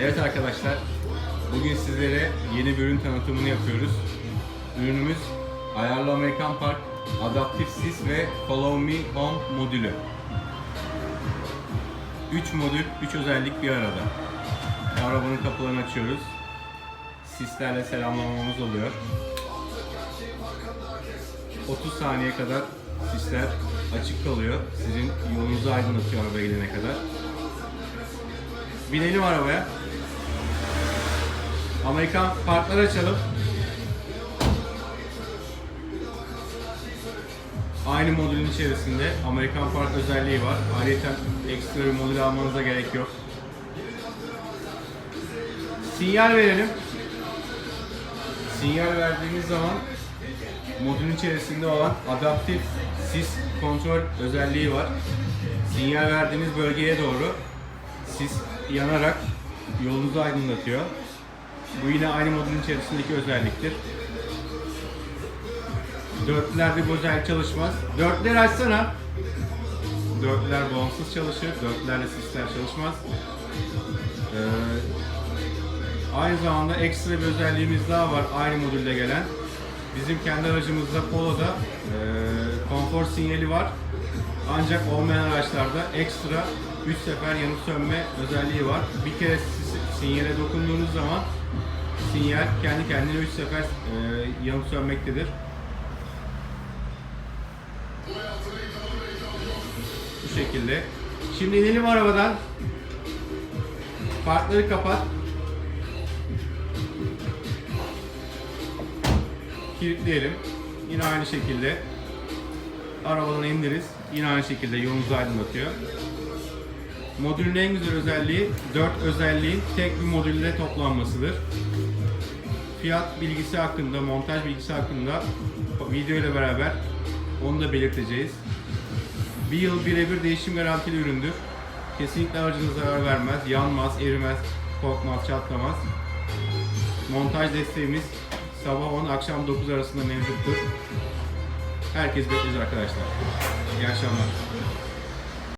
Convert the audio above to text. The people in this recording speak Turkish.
Evet arkadaşlar, bugün sizlere yeni bir ürün tanıtımını yapıyoruz. Ürünümüz Ayarlı Amerikan Park Adaptif Sis ve Follow Me Home modülü. 3 modül, 3 özellik bir arada. Arabanın kapılarını açıyoruz. Sislerle selamlamamız oluyor. 30 saniye kadar sisler açık kalıyor. Sizin yolunuzu aydınlatıyor arabaya gidene kadar. Binelim arabaya. Amerikan parkları açalım. Aynı modülün içerisinde Amerikan Park özelliği var. Ayrıca ekstra bir modül almanıza gerek yok. Sinyal verelim. Sinyal verdiğimiz zaman modülün içerisinde olan adaptif sis kontrol özelliği var. Sinyal verdiğiniz bölgeye doğru sis yanarak yolunuzu aydınlatıyor. Bu yine aynı modülün içerisindeki özelliktir. Dörtlülerde bu özellik çalışmaz. Dörtleri açsana. Dörtlüler bağımsız çalışır. Dörtlülerle sisler çalışmaz. Ee, aynı zamanda ekstra bir özelliğimiz daha var aynı modülde gelen. Bizim kendi aracımızda Polo'da e, konfor sinyali var. Ancak olmayan araçlarda ekstra 3 sefer yanıp sönme özelliği var. Bir kere si- sinyale dokunduğunuz zaman sinyal kendi kendine 3 sefer e, yanıp sönmektedir. Bu şekilde. Şimdi inelim arabadan. Farkları kapat. Kilitleyelim. Yine aynı şekilde arabadan indiririz. Yine aynı şekilde yolunuzu aydınlatıyor. Modülün en güzel özelliği 4 özelliğin tek bir modülde toplanmasıdır. Fiyat bilgisi hakkında, montaj bilgisi hakkında video ile beraber onu da belirteceğiz. Bir yıl birebir değişim garantili üründür. Kesinlikle aracınıza zarar vermez, yanmaz, erimez, korkmaz, çatlamaz. Montaj desteğimiz sabah 10 akşam 9 arasında mevcuttur. Herkes bekleriz arkadaşlar. İyi akşamlar.